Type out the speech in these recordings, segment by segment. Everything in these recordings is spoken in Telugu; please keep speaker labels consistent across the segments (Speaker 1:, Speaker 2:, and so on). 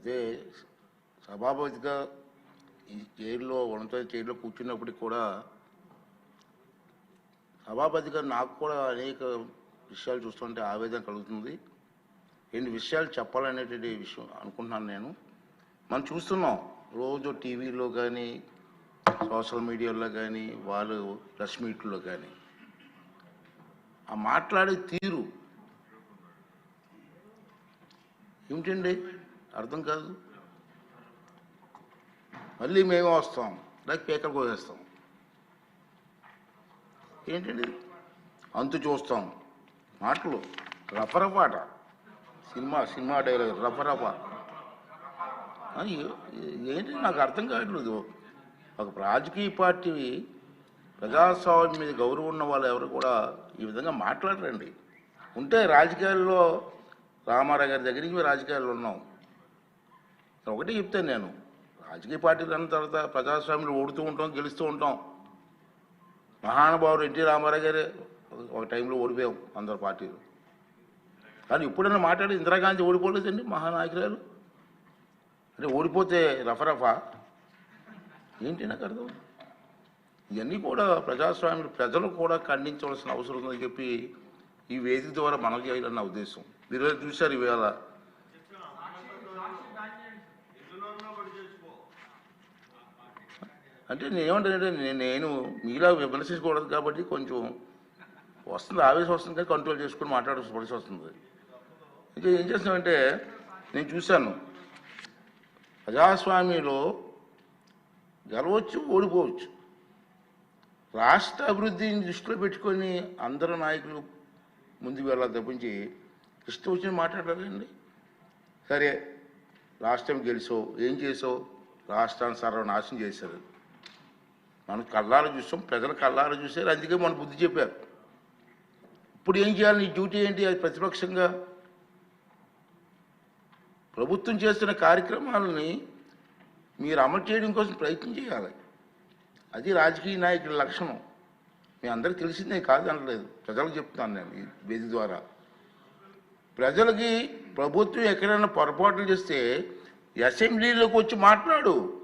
Speaker 1: అదే సభాపతిగా ఈ చైర్లో ఉన్నత చైర్లో కూర్చున్నప్పటికి కూడా సభాపతిగా నాకు కూడా అనేక విషయాలు చూస్తుంటే ఆవేదన కలుగుతుంది. ఎన్ని విషయాలు చెప్పాలనేటువంటి విషయం అనుకుంటున్నాను నేను. మనం చూస్తున్నాం రోజు టీవీలో కానీ సోషల్ మీడియాలో కానీ వాళ్ళు ప్రెస్ మీట్లో కానీ. ఆ మాట్లాడే తీరు ఏమిటండి? అర్థం కాదు? మళ్ళీ మేమే వస్తాం. లేక పేకలు కోసేస్తాం. ఏంటండి? అంతు చూస్తాం. మాటలు. రఫరఫాట. Cinema cinema dialogue. రఫరఫ. ఏంటి? నాకు అర్థం కావట్లేదు. ఒక రాజకీయ పార్టీ ప్రజాస్వామ్యం మీద గౌరవం ఉన్న వాళ్ళు ఎవరు కూడా ఈ విధంగా మాట్లాడరండి. ఉంటే రాజకీయాల్లో రామారావు గారి దగ్గర నుంచి మేము రాజకీయాల్లో ఉన్నాం. ఒకటే చెప్తాను నేను. రాజకీయ పార్టీలు అన్న తర్వాత ప్రజాస్వామ్యంలో ఓడుతూ ఉంటాం గెలుస్తూ ఉంటాం. మహానుభావుడు ఎన్టీ రామారావు గారే ఒక టైంలో ఓడిపోయాం అందరు పార్టీలు. కానీ ఇప్పుడైనా మాట్లాడి ఇందిరాగాంధీ ఓడిపోలేదండి మహానాయకురాలు. అంటే ఓడిపోతే రఫరఫా? ఏంటి నాకు అర్థం? ఇవన్నీ కూడా ప్రజాస్వామ్యం ప్రజలు కూడా ఖండించవలసిన అవసరం ఉందని చెప్పి ఈ వేదిక ద్వారా మనకు చేయాలని నా ఉద్దేశం. మీరు చూశారు ఇవాళ అంటే నేనేమంటానంటే నేను నేను మీలా విమర్శించకూడదు కాబట్టి కొంచెం వస్తుంది ఆవేశం వస్తుంది కానీ కంట్రోల్ చేసుకుని మాట్లాడాల్సి వస్తుంది. ఇంకా ఏం చేస్తామంటే నేను చూశాను. ప్రజాస్వామ్యంలో గెలవచ్చు ఓడిపోవచ్చు. రాష్ట్ర అభివృద్ధిని దృష్టిలో పెట్టుకొని అందరు నాయకులు ముందుకు వెళ్ళాలి తప్పించి ఇష్టం వచ్చి మాట్లాడాలండి సరే రాష్ట్రం గెలిచావు ఏం చేసావు రాష్ట్రాన్ని సర్వనాశనం చేశారు మనం కళ్ళారా చూసాం ప్రజలు కళ్ళారా చూశారు అందుకే మన బుద్ధి చెప్పారు. ఇప్పుడు ఏం చేయాలి నీ డ్యూటీ ఏంటి అది ప్రతిపక్షంగా? ప్రభుత్వం చేస్తున్న కార్యక్రమాలని మీరు అమలు చేయడం కోసం ప్రయత్నం చేయాలి. అది రాజకీయ నాయకుల లక్షణం. మీ అందరికి తెలిసిందే కాదు అనలేదు. ప్రజలకు చెప్తున్నాను నేను ఈ వేది ద్వారా. ప్రజలకి ప్రభుత్వం ఎక్కడైనా పొరపాట్లు చేస్తే అసెంబ్లీలోకి వచ్చి మాట్లాడు.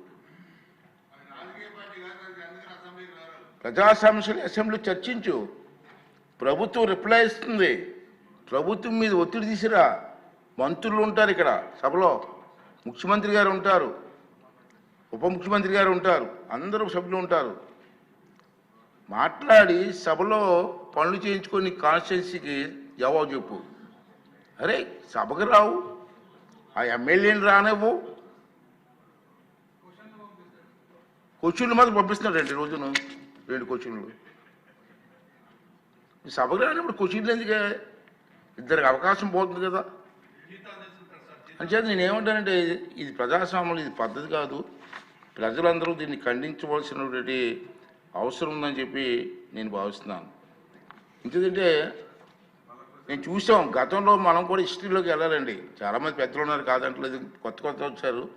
Speaker 1: ప్రజా సమస్యలు అసెంబ్లీ చర్చించు. ప్రభుత్వం రిప్లై ఇస్తుంది. ప్రభుత్వం మీద ఒత్తిడి తీసిరా. మంత్రులు ఉంటారు ఇక్కడ సభలో. ముఖ్యమంత్రి గారు ఉంటారు. ఉప ముఖ్యమంత్రి గారు ఉంటారు. అందరూ సభ్యులు ఉంటారు. మాట్లాడి సభలో పనులు చేయించుకొని కాన్స్టిట్యున్సీకి జవాబు చెప్పు. అరే సభకు రావు. ఆ ఎమ్మెల్యేని రానివ్వు. క్వశ్చన్లు మాత్రం పంపిస్తున్నాడండి రోజును. రెండు క్వశ్చన్లు. ఈ సభకు రానప్పుడు క్వశ్చన్లు ఎందుకే? ఇద్దరికి అవకాశం పోతుంది కదా. అంచేత నేను ఏమంటానంటే ఇది- ఇది ప్రజాస్వామ్యం ఇది పద్ధతి కాదు. ప్రజలందరూ దీన్ని ఖండించవలసినటువంటి అవసరం ఉందని చెప్పి నేను భావిస్తున్నాను. ఎందుకంటే నేను చూసాం గతంలో మనం కూడా హిస్టరీలోకి వెళ్ళాలండి. చాలామంది పెద్దలు ఉన్నారు కాదంటలేదు కొత్త కొత్త వచ్చారు.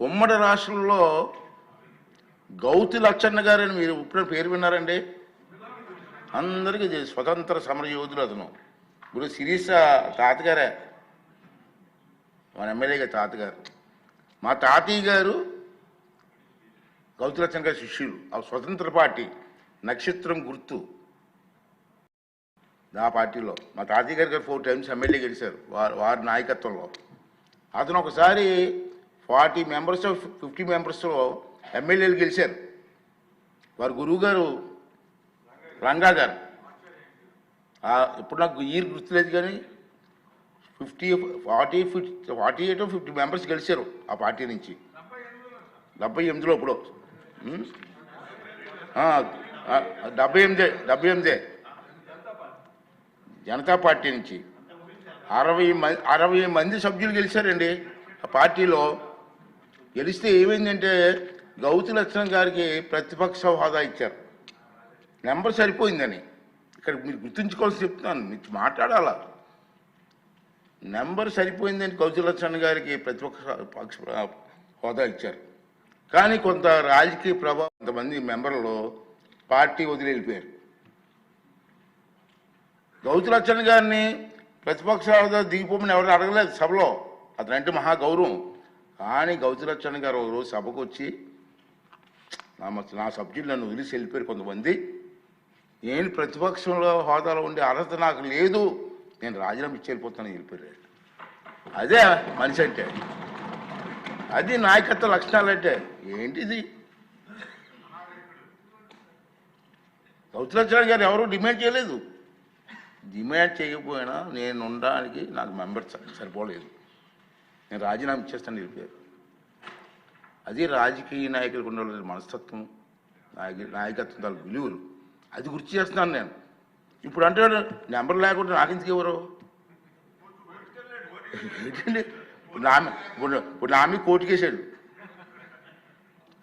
Speaker 1: ఉమ్మడి రాష్ట్రంలో గౌతి లచ్చన్న గారని మీరు ఇప్పుడు పేరు విన్నారండి? అందరికీ తెలుసు స్వతంత్ర సమర యోధులు అతను. ఇప్పుడు శిరీష తాతగారే. మన ఎమ్మెల్యేగా తాతగారు. మా తాతయ్య గారు గౌతి లచ్చన్న గారి శిష్యులు. ఆ స్వతంత్ర పార్టీ నక్షత్రం గుర్తు. ఆ పార్టీలో మా తాతయ్య గారి గారు ఫోర్ టైమ్స్ ఎమ్మెల్యే గెలిచారు వారి వారి నాయకత్వంలో. అతను ఒకసారి ఫార్టీ మెంబర్స్ ఫిఫ్టీ మెంబర్స్లో ఎమ్మెల్యేలు గెలిచారు. వారి గురువు గారు రంగా గారు. ఇప్పుడు నాకు ఇయర్ గుర్తులేదు కానీ fifty forty fifty forty eight fifty members గెలిచారు ఆ పార్టీ నుంచి. డెబ్బై ఎనిమిదిలో ఇప్పుడు. డెబ్బై ఎనిమిదే డెబ్బై ఎనిమిదే. జనతా పార్టీ నుంచి. అరవై మంది అరవై మంది సభ్యులు గెలిచారండి ఆ పార్టీలో. గెలిస్తే ఏమైందంటే గౌతి లక్షణం గారికి ప్రతిపక్ష హోదా ఇచ్చారు. నెంబర్ సరిపోయిందని. ఇక్కడ మీరు గుర్తుంచుకోవాల్సి చెప్తున్నాను మీరు మాట్లాడాలా? నెంబర్ సరిపోయిందని గౌతి లక్షణ్ గారికి ప్రతిపక్ష పక్ష హోదా ఇచ్చారు. కానీ కొంత రాజకీయ ప్రభావం కొంతమంది మెంబర్లు పార్టీ వదిలి వెళ్ళిపోయారు గౌతి లక్షణ్ గారిని ప్రతిపక్ష హోదా దిగిపోమని ఎవరు అడగలేదు సభలో. అతనంటే మహా గౌరవం. కానీ గౌతులచ్చన్న గారు ఒక రోజు సభకు వచ్చి నా నా సబ్జెక్టు నన్ను వదిలిసి వెళ్ళిపోయారు కొంతమంది. నేను ప్రతిపక్షంలో హోదాలో ఉండే అర్హత నాకు లేదు. నేను రాజీనామా ఇచ్చి వెళ్ళిపోతానని వెళ్ళిపోయారు అదే మనిషి అంటే. అది నాయకత్వ లక్షణాలు అంటే. ఏంటిది? సౌత్రాచార్య గారు ఎవరు డిమాండ్ చేయలేదు. డిమాండ్ చేయకపోయినా నేను ఉండడానికి నాకు మెంబర్ సరిపోలేదు. నేను రాజీనామా ఇచ్చేస్తాను వెళ్ళిపోయారు అది రాజకీయ నాయకులకు ఉండవలసిన మనస్తత్వం నాయక నాయకత్వం తాలూకు విలువలు. అది గుర్తు చేస్తున్నాను నేను. ఇప్పుడు అంటే నెంబర్ లేకుండా నాకు ఎందుకు ఎవరు? ఏంటండి? ఇప్పుడు నా ఇప్పుడు ఇప్పుడు నా మీద కోర్టుకి వేసాడు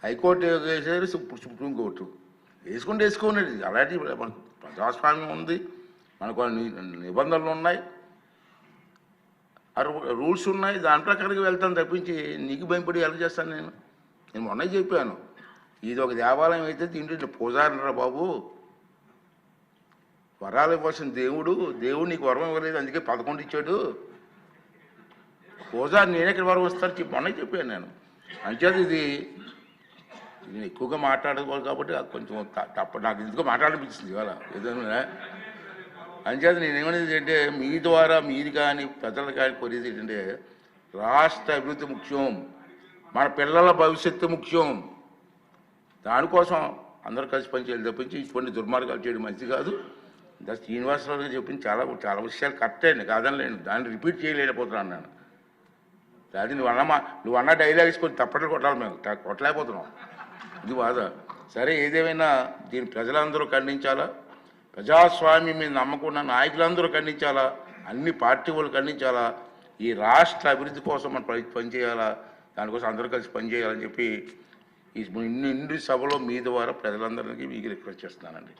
Speaker 1: హైకోర్టు వేసారు ఇప్పుడు సుప్రీం కోర్టు. వేసుకుంటే వేసుకోండి. అలాంటి మనకు ప్రజాస్వామ్యం ఉంది. మనకు నిబంధనలు ఉన్నాయి. రూల్స్ ఉన్నాయి. దాని ప్రకారంగా వెళ్తాను తప్పించి నీకు భయపడి ఎలా చేస్తాను నేను? నేను మొన్న చెప్పాను. ఇది ఒక దేవాలయం అయితే దీంట్లో పూజారిరా బాబు? వరాలు ఇవ్వాల్సిన దేవుడు దేవుడు నీకు వరం ఇవ్వలేదు అందుకే పదకొండు ఇచ్చాడు. పూజారి నేను ఎక్కడ వరం వస్తాను చెప్పి మొన్న చెప్పాను నేను. అంచేది ఇది నేను ఎక్కువగా మాట్లాడుకోవాలి కాబట్టి అది కొంచెం త- తప్ప నాకు ఎందుకో మాట్లాడనిపించింది ఇవాళ. ఏదైనా అంచేత నేను ఏమనేది అంటే మీ ద్వారా మీది కానీ ప్రజలు కానీ కోరేది ఏంటంటే రాష్ట్ర అభివృద్ధి ముఖ్యం. మన పిల్లల భవిష్యత్తు ముఖ్యం. దానికోసం అందరూ కలిసి పనిచేయాలి తప్పించి ఇటువంటి దుర్మార్గాలు చేయడం మంచిది కాదు. ఇంకా శ్రీనివాసరావు గారు చెప్పింది చాలా చాలా విషయాలు కరెక్ట్ అయింది కాదని లేను దాన్ని రిపీట్ చేయలేకపోతున్నాను నేను. అది నువ్వు అన్న మా నువ్వు అన్న డైలాగ్స్ కొన్ని తప్పట్లు కొట్టాలి మేము. కొట్టలేకపోతున్నాం. ఇది బాధ. సరే ఏదేమైనా దీన్ని ప్రజలందరూ ఖండించాలా? ప్రజాస్వామ్యం మీద నమ్మకున్న నాయకులందరూ ఖండించాలా? అన్ని పార్టీ వాళ్ళు ఖండించాలా? ఈ రాష్ట్ర అభివృద్ధి కోసం మనం పని పనిచేయాలా దానికోసం అందరూ కలిసి పనిచేయాలని చెప్పి ఈ నిండు సభలో మీ ద్వారా ప్రజలందరికీ మీకు రిక్వెస్ట్ చేస్తున్నానండి.